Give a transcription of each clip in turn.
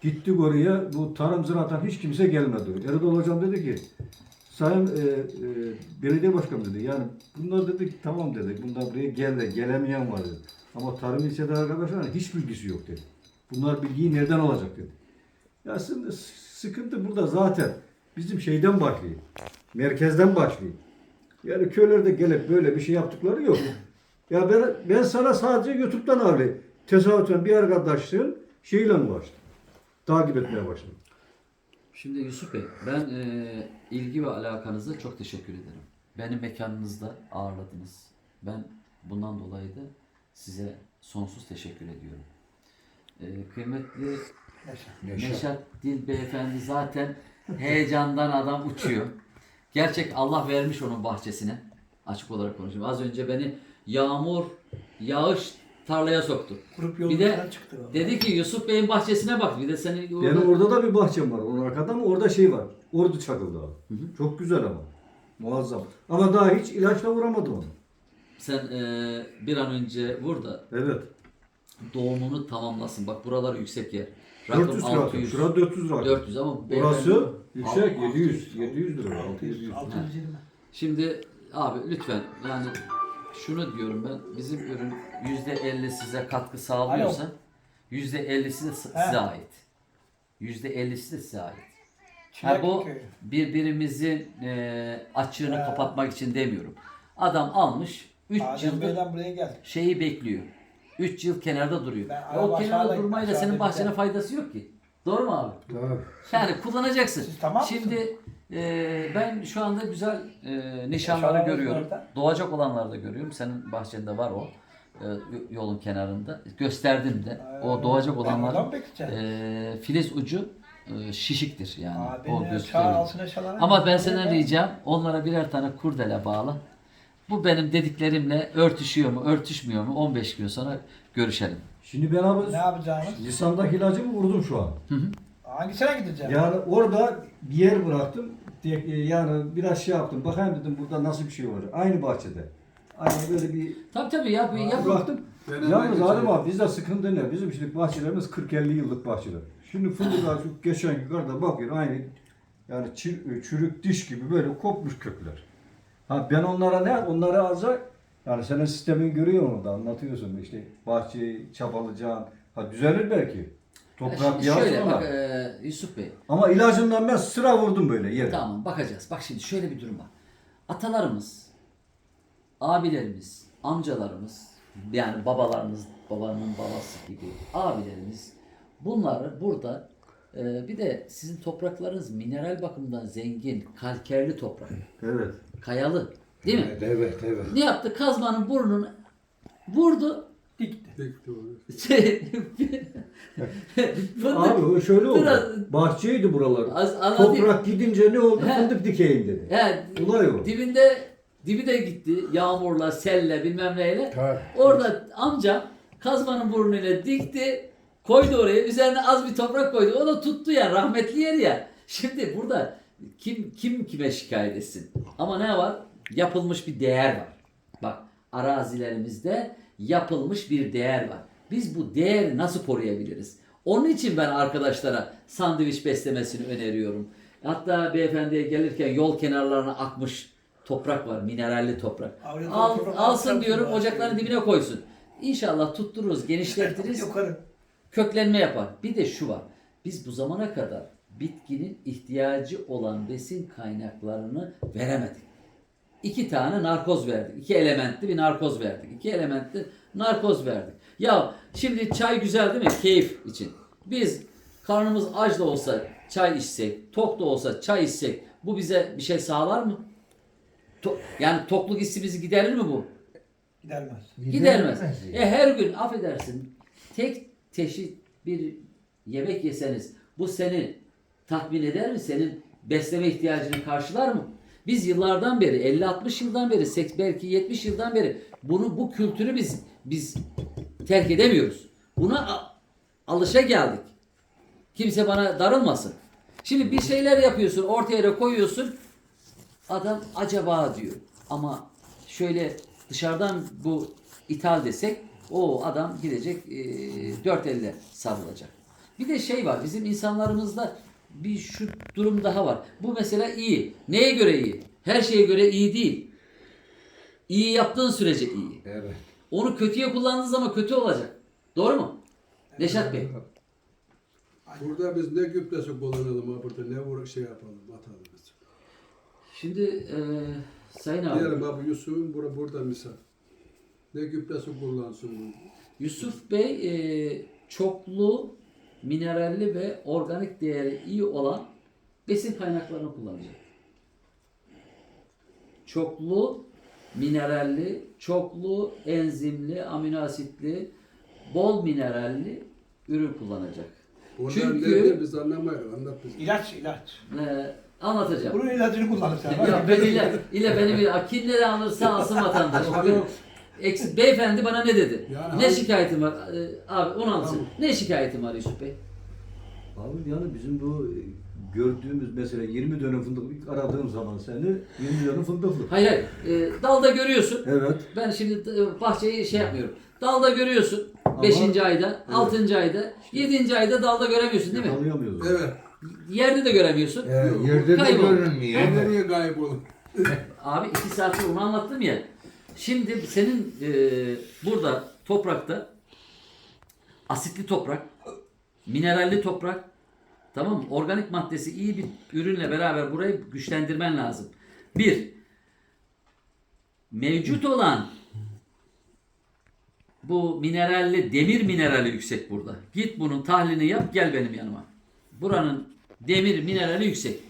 Gittik oraya bu tarım ziraattan hiç kimse gelmedi. Erdal hocam dedi ki Sayın e, e, belediye başkanı dedi. Yani bunlar dedi ki tamam dedi. Bunlar buraya geldi. Gelemeyen var dedi. Ama tarım ilçede arkadaşlar hiç bilgisi yok dedi. Bunlar bilgiyi nereden alacak dedi. Ya aslında sıkıntı burada zaten bizim şeyden başlıyor. Merkezden başlıyor. Yani köylerde gelip böyle bir şey yaptıkları yok. Ya ben, ben sana sadece YouTube'dan abi tesadüfen bir arkadaşlığın şeyle ulaştım. Takip etmeye başladım. Şimdi Yusuf Bey, ben e, ilgi ve alakanıza çok teşekkür ederim. Beni mekanınızda ağırladınız. Ben bundan dolayı da size sonsuz teşekkür ediyorum. E, kıymetli Neşat Dil Beyefendi zaten heyecandan adam uçuyor. Gerçek Allah vermiş onun bahçesine. Açık olarak konuşayım. Az önce beni yağmur, yağış tarlaya soktu. Grup Bir de yolundan çıktı. dedi ki Yusuf Bey'in bahçesine bak. Bir de seni Benim orada da bir bahçem var. Onun arkada ama orada şey var. Ordu çakıldı abi. Çok güzel ama. Muazzam. Ama daha hiç ilaçla vuramadım onu. Sen e, bir an önce vur da Evet. doğumunu tamamlasın. Bak buralar yüksek yer. 400 Rakım rakım. 600. Şurada 400 rakım. 400 ama beyefendi- yüksek Al- 700. 700 lira. 600. 700. 620. Şimdi abi lütfen yani şunu diyorum ben bizim ürün %50 size katkı sağlıyorsa %50'si de s- He. size ait. %50'si de size ait. Ha, Çilek bu köyü. birbirimizin e, açığını He. kapatmak için demiyorum. Adam almış 3 Adem yıldır Bey'den buraya geldi. şeyi bekliyor. 3 yıl kenarda duruyor. Ben E, araba o kenarda aşağıda- durmayla senin aşağıda bahçene faydası yok ki. Doğru mu abi? Tabii. Yani kullanacaksın. Siz tamam mısınız? Şimdi e, ben şu anda güzel e, nişanları görüyorum. nerede? Doğacak olanları da görüyorum. Senin bahçende var o. e, yolun kenarında. Gösterdim de. O doğacak oradan olanların bekleyeceğim. e, filiz ucu e, şişiktir yani. Abi o gösteriyor. Ama ben senden ricam onlara birer tane kurdele bağla. Bu benim dediklerimle örtüşüyor mu, örtüşmüyor mu? 15 gün sonra görüşelim. Şimdi ben abi Ne yapacağımız? Nisan'daki ilacımı vurdum şu an. Hangisine gideceğim? Yani orada bir yer bıraktım. De- Yani biraz şey yaptım. Bakayım dedim burada nasıl bir şey olacak. Aynı bahçede. Aynı böyle bir Tabii tabii yap, yap. bıraktım. Deneme Yalnız. Adem abi bizde sıkıntı ne? Bizim şimdi bahçelerimiz 40-50 yıllık bahçeler. Şimdi fındıklar şu geçen yukarıda bakıyor aynı yani çür- çürük diş gibi böyle kopmuş kökler. Ha ben onlara ne? Onları alacak. Yani senin sistemin görüyor onu da anlatıyorsun işte bahçeyi çapalayacaksın. Ha düzelir belki. Toprak yağsın şöyle bak e, Yusuf Bey. Ama ilacından ben sıra vurdum böyle yere. Tamam bakacağız. Bak şimdi şöyle bir durum var. Atalarımız, abilerimiz, amcalarımız, yani babalarımız, babanın babası gibi abilerimiz bunları burada e, bir de sizin topraklarınız mineral bakımından zengin, kalkerli toprak, Evet. kayalı değil mi? Evet, evet, evet. Ne yaptı? Kazmanın burnunu vurdu. Dikti. Dik doğru. Şey, fındık Abi o şöyle oldu. Biraz- Bahçeydi buralar. Az- anlatayım. Toprak gidince ne oldu? He. Fındık dikeyim dedi. Yani Olay o. dibinde dibi de gitti yağmurla, selle bilmem neyle. Tabii. Orada amcam kazmanın burnuyla dikti, koydu oraya. Üzerine az bir toprak koydu. O da tuttu ya, rahmetli yer ya. Şimdi burada kim kim kime şikayet etsin? Ama ne var? Yapılmış bir değer var. Bak arazilerimizde yapılmış bir değer var. Biz bu değeri nasıl koruyabiliriz? Onun için ben arkadaşlara sandviç beslemesini öneriyorum. Hatta beyefendiye gelirken yol kenarlarına akmış toprak var, mineralli toprak. Al, toprak alsın diyorum ocakların dibine koysun. İnşallah tuttururuz, genişletiriz, Yukarı. köklenme yapar. Bir de şu var. Biz bu zamana kadar bitkinin ihtiyacı olan besin kaynaklarını veremedik. İki tane narkoz verdik. İki elementli bir narkoz verdik. İki elementli narkoz verdik. Ya şimdi çay güzel değil mi? Keyif için. Biz karnımız aç da olsa çay içsek, tok da olsa çay içsek bu bize bir şey sağlar mı? To- yani tokluk hissi bizi giderir mi bu? Gidermez. Gidermez. E her gün affedersin tek teşit bir yemek yeseniz bu seni tatmin eder mi? Senin besleme ihtiyacını karşılar mı? Biz yıllardan beri 50-60 yıldan beri belki 70 yıldan beri bunu bu kültürü biz biz terk edemiyoruz. Buna alışa geldik. Kimse bana darılmasın. Şimdi bir şeyler yapıyorsun, ortaya da koyuyorsun. Adam acaba diyor. Ama şöyle dışarıdan bu ithal desek o adam gidecek e, dört elle sarılacak. Bir de şey var bizim insanlarımızda bir şu durum daha var. Bu mesela iyi. Neye göre iyi? Her şeye göre iyi değil. İyi yaptığın sürece iyi. Evet. Onu kötüye kullandığın zaman kötü olacak. Doğru mu? Neşat Bey. Burada biz ne gübresi kullanalım ha burada ne vur şey yapalım atalım biz. Şimdi e, Sayın abi. Diyelim abi Yusuf'un bura burada misal. Ne gübresi kullansın? Yusuf Bey e, çoklu, mineralli ve organik değeri iyi olan besin kaynaklarını kullanacak. Çoklu, mineralli, çoklu, enzimli, amino asitli, bol mineralli ürün kullanacak. Onlar Çünkü- nerede biz anlamayız. Anlat biz. İlaç, ilaç. E, anlatacağım. Bunun ilacını kullanırsan. Ya ben ile, ile beni bir kimleri alırsa alsın vatandaş. Eks- beyefendi bana ne dedi? Yani ne hangi- şikayetim var? Ee, abi onu alsın. Tamam. Ne şikayetim var Yusuf Bey? Abi yani bizim bu e, gördüğümüz mesela 20 dönüm fındık ilk aradığım zaman seni 20 dönüm fındıklı. Hayır hayır. Ee, dalda görüyorsun. Evet. Ben şimdi e, bahçeyi şey yapmıyorum. Dalda görüyorsun. Ama- 5. ayda, 6. ayda, 7. ayda dalda göremiyorsun değil mi? Yakalayamıyoruz. Evet. Yerde de göremiyorsun. Yok, yerde de kaybol. görünmüyor. Nereye kaybolun? Abi iki saattir onu anlattım ya. Şimdi senin e, burada toprakta asitli toprak, mineralli toprak, tamam mı? Organik maddesi iyi bir ürünle beraber burayı güçlendirmen lazım. Bir, mevcut olan bu mineralli, demir minerali yüksek burada. Git bunun tahlilini yap, gel benim yanıma. Buranın demir minerali yüksek.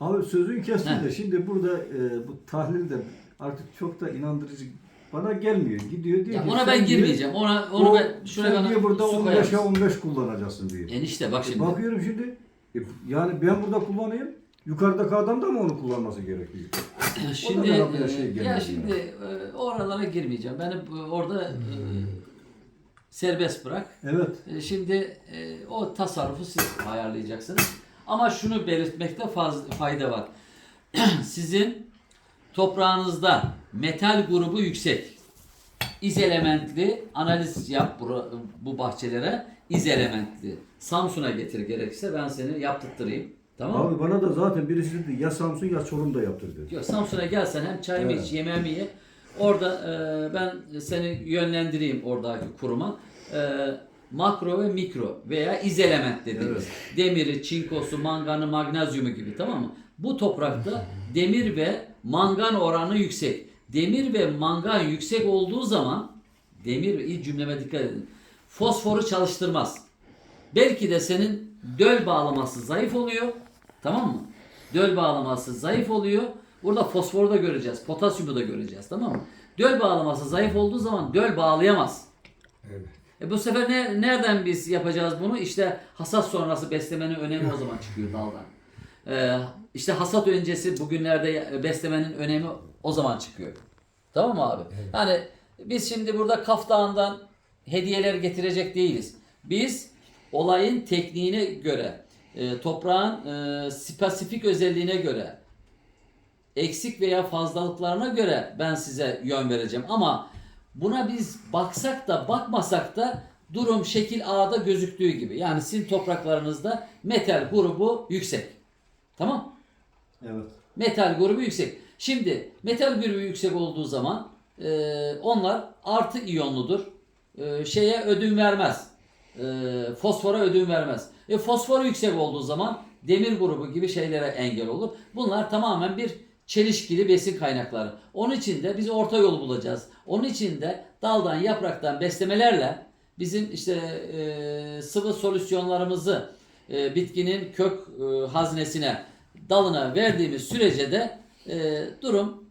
Abi sözün kestin Heh. de şimdi burada e, bu tahlil de artık çok da inandırıcı bana gelmiyor. Gidiyor diyor Ya ki ona ben diyor, girmeyeceğim. Ona onu o- ben şuraya sen bana burada su 15'e koyarsın. 15 kullanacaksın diyor. Enişte bak E, şimdi. bakıyorum şimdi e, yani ben burada kullanayım. Yukarıdaki adam da mı onu kullanması gerekiyor? Şimdi bir e, şey ya şimdi e, oralara girmeyeceğim. Beni bu- orada e, serbest bırak. Evet. E, şimdi e, o tasarrufu siz ayarlayacaksınız. Ama şunu belirtmekte faz, fayda var. Sizin toprağınızda metal grubu yüksek. İz elementli analiz yap bu, bahçelere. İz elementli. Samsun'a getir gerekirse ben seni yaptırtırayım. Tamam mı? Abi bana da zaten birisi dedi ya Samsun ya Çorum'da yaptır dedi. Yok Samsun'a gelsen hem çayımı Evet. iç, yemeğimi ye. Orada e, ben seni yönlendireyim oradaki kuruma. E, makro ve mikro veya iz element dediğimiz. Demiri, çinkosu, manganı, magnezyumu gibi tamam mı? Bu toprakta demir ve mangan oranı yüksek. Demir ve mangan yüksek olduğu zaman demir iyi cümleme dikkat edin. Fosforu çalıştırmaz. Belki de senin döl bağlaması zayıf oluyor. Tamam mı? Döl bağlaması zayıf oluyor. Burada fosforu da göreceğiz. Potasyumu da göreceğiz. Tamam mı? Döl bağlaması zayıf olduğu zaman döl bağlayamaz. Evet. E bu sefer ne, nereden biz yapacağız bunu? İşte hasat sonrası beslemenin önemi o zaman çıkıyor daldan. Ee, işte hasat öncesi bugünlerde beslemenin önemi o zaman çıkıyor. Tamam mı abi? Yani biz şimdi burada Kaf Dağı'ndan hediyeler getirecek değiliz. Biz olayın tekniğine göre, e, toprağın e, spesifik özelliğine göre, eksik veya fazlalıklarına göre ben size yön vereceğim. Ama buna biz baksak da bakmasak da durum şekil A'da gözüktüğü gibi. Yani sizin topraklarınızda metal grubu yüksek. Tamam? Evet. Metal grubu yüksek. Şimdi metal grubu yüksek olduğu zaman e, onlar artı iyonludur. E, şeye ödün vermez. E, fosfora ödün vermez. E, fosfor yüksek olduğu zaman demir grubu gibi şeylere engel olur. Bunlar tamamen bir çelişkili besin kaynakları. Onun için de biz orta yolu bulacağız. Onun için de daldan yapraktan beslemelerle bizim işte e, sıvı solüsyonlarımızı e, bitkinin kök e, haznesine dalına verdiğimiz sürece de e, durum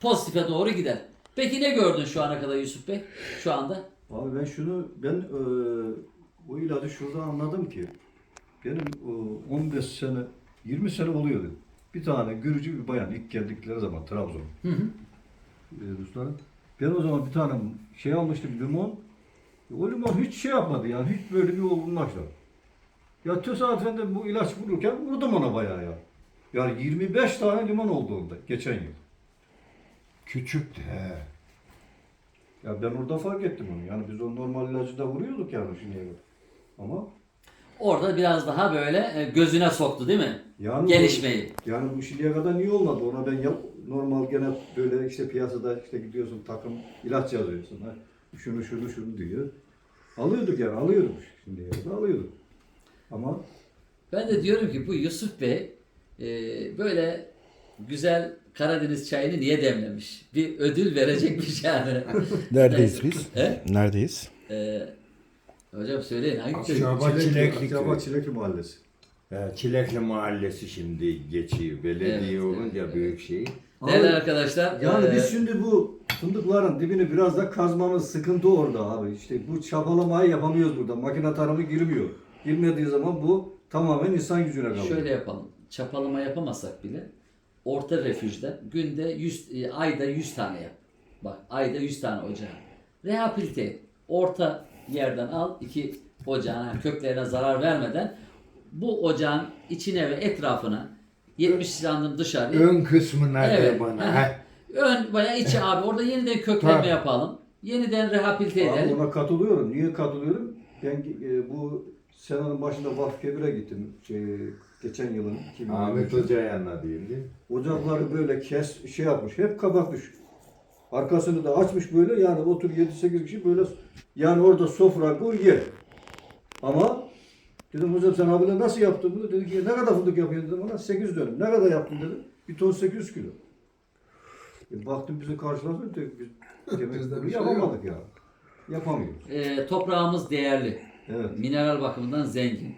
pozitife doğru gider. Peki ne gördün şu ana kadar Yusuf Bey? Şu anda? Abi ben şunu ben e, o ilacı şurada anladım ki benim e, 15 sene 20 sene oluyordu. Bir tane Gürcü bir bayan ilk geldikleri zaman Trabzon. Hı hı. E, Rusların. Ben o zaman bir tane şey almıştım limon. O limon hiç şey yapmadı yani hiç böyle bir olgunlaştı. Ya tesadüfen de bu ilaç vururken vurdum ona bayağı ya. Yani 25 tane limon oldu onda geçen yıl. Küçüktü he. Ya ben orada fark ettim onu. Yani biz o normal ilacı da vuruyorduk yani şimdiye kadar. Ama orada biraz daha böyle e, gözüne soktu değil mi? Yani Gelişmeyi. Yani bu şimdiye kadar niye olmadı? Ona ben yap, normal gene böyle işte piyasada işte gidiyorsun takım ilaç yazıyorsun. Ha, şunu şunu şunu diyor. Alıyorduk yani alıyorduk şimdiye kadar alıyorduk. Ama Ben de diyorum ki bu Yusuf Bey e, böyle güzel Karadeniz çayını niye demlemiş? Bir ödül verecekmiş yani. Neredeyiz biz? He? Neredeyiz? E, hocam söyleyin hangi köy? Akçaba Çilekli. Çilekli Mahallesi. He, Çilekli Mahallesi şimdi geçiyor. Belediye Evet, olunca evet, büyük şey. Değerli Abi, arkadaşlar. Yani e, biz şimdi bu fındıkların dibini biraz da kazmamız sıkıntı orada abi. İşte bu çapalamayı yapamıyoruz burada. Makine tarımı girmiyor. Girmediği zaman bu tamamen insan gücüne kalıyor. Şöyle yapalım. Çapalama yapamasak bile orta refüjde günde 100 e, ayda 100 tane yap. Bak ayda 100 tane ocağı. Rehabilite et. Orta yerden al iki ocağın yani köklerine zarar vermeden bu ocağın içine ve etrafına 70 santim dışarı Ön kısmı nerede Evet. bana? He. ön veya içi abi orada yeniden köklenme yapalım. Yeniden rehabilite Abi edelim. ona katılıyorum. Niye katılıyorum? Ben e, bu senenin başında Vakfı Kebir'e gittim. Şey, geçen yılın 2023'ü. Ahmet Hoca'ya anlatayım değil mi? Ocakları böyle kes şey yapmış. Hep kapatmış. Arkasını da açmış böyle yani otur 7-8 kişi böyle yani orada sofra koy ye. Ama dedim hocam sen abiyle nasıl yaptın bunu? Dedi ki ne kadar fındık yapıyorsun dedim ona 8 dönüm. Ne kadar yaptın dedi. Bir ton 800 kilo. E, baktım bizi karşıladı. Dedik, Biz demek şey yapamadık ya. Yapamıyoruz. E, toprağımız değerli. Evet. Mineral bakımından zengin.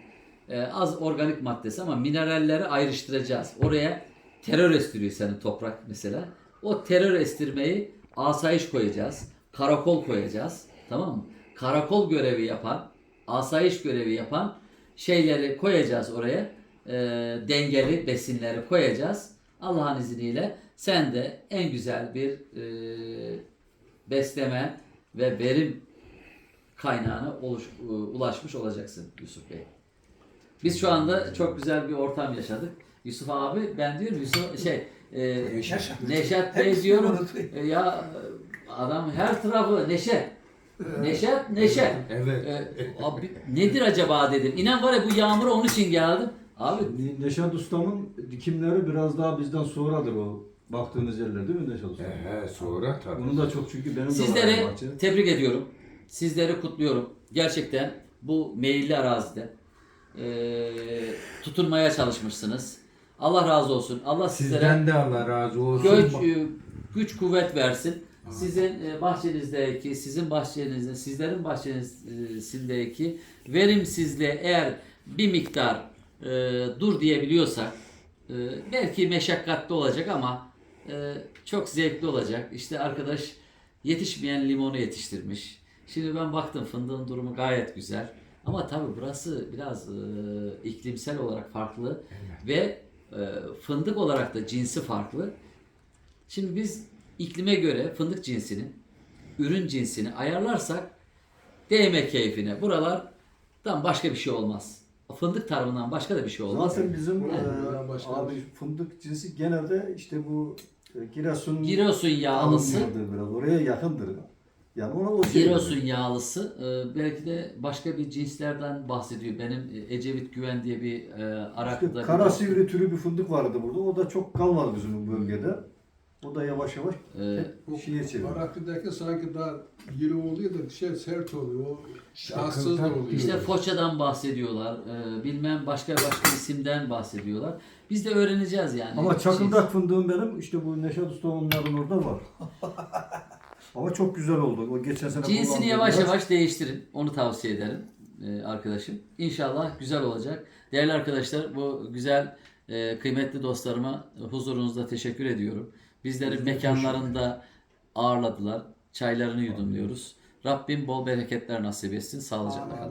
Ee, az organik maddesi ama mineralleri ayrıştıracağız. Oraya terör estiriyor senin toprak mesela. O terör estirmeyi asayiş koyacağız. Karakol koyacağız. Tamam mı? Karakol görevi yapan, asayiş görevi yapan şeyleri koyacağız oraya. Ee, dengeli besinleri koyacağız. Allah'ın izniyle sen de en güzel bir e, besleme ve verim kaynağına oluş, e, ulaşmış olacaksın Yusuf Bey. Biz şu anda çok güzel bir ortam yaşadık. Yusuf abi ben diyorum Yusuf şey e, Neşet. Neşet Bey diyorum. E, ya adam her tarafı Neşet. Neşet, Neşet. Evet. E, abi, nedir acaba dedim. İnan var ya bu yağmura onun için geldim. Abi Ne- Neşet Ustam'ın dikimleri biraz daha bizden sonradır o baktığınız yerler değil mi Neşet Usta? He, he, sonra tabii. Onun da çok çünkü benim de var Sizleri bahçe. tebrik ediyorum. Sizleri kutluyorum. Gerçekten bu meyilli arazide eee, tutunmaya çalışmışsınız. Allah razı olsun. Allah sizlere Sizden de Allah razı olsun. güç, e, güç kuvvet versin. Sizin e, bahçenizdeki, sizin bahçenizde, sizlerin bahçenizdeki verimsizliğe eğer bir miktar e, dur diyebiliyorsak e, belki meşakkatli olacak ama e, çok zevkli olacak. İşte arkadaş yetişmeyen limonu yetiştirmiş. Şimdi ben baktım fındığın durumu gayet güzel. Ama tabii burası biraz e, iklimsel olarak farklı ve e, fındık olarak da cinsi farklı. Şimdi biz iklime göre fındık cinsini, ürün cinsini ayarlarsak değme keyfine. Buralardan başka bir şey olmaz. Fındık tarımından başka da bir şey olmaz. Zaten bizim e, başka abi bir şey. fındık cinsi genelde işte bu e, Giresun Giresun yağlısı, biraz oraya yakındır. Yani ona o şey Giresun yağlısı e, belki de başka bir cinslerden bahsediyor. Benim e, Ecevit Güven diye bir e, Araklı'da İşte bir kara sivri türü bir fındık vardı burada. O da çok kalmadı bizim bu bölgede. O da yavaş yavaş e, Bu şeye çeviriyor. Araklı'daki sanki daha iri oluyor da şey sert oluyor. O şahsız da oluyor. İşte Foça'dan bahsediyorlar. e, bilmem başka başka isimden bahsediyorlar. Biz de öğreneceğiz yani. Ama çakıldak fındığım benim işte bu Neşet Usta onların orada var. Ama çok güzel oldu. O geçen sene Cinsini yavaş ilaç- yavaş değiştirin. Onu tavsiye ederim e, arkadaşım. İnşallah güzel olacak. Değerli arkadaşlar bu güzel e, kıymetli dostlarıma huzurunuzda teşekkür ediyorum. Bizleri mekanlarında ağırladılar. Çaylarını yudumluyoruz. Rabbim bol bereketler nasip etsin. Sağlıcakla kalın.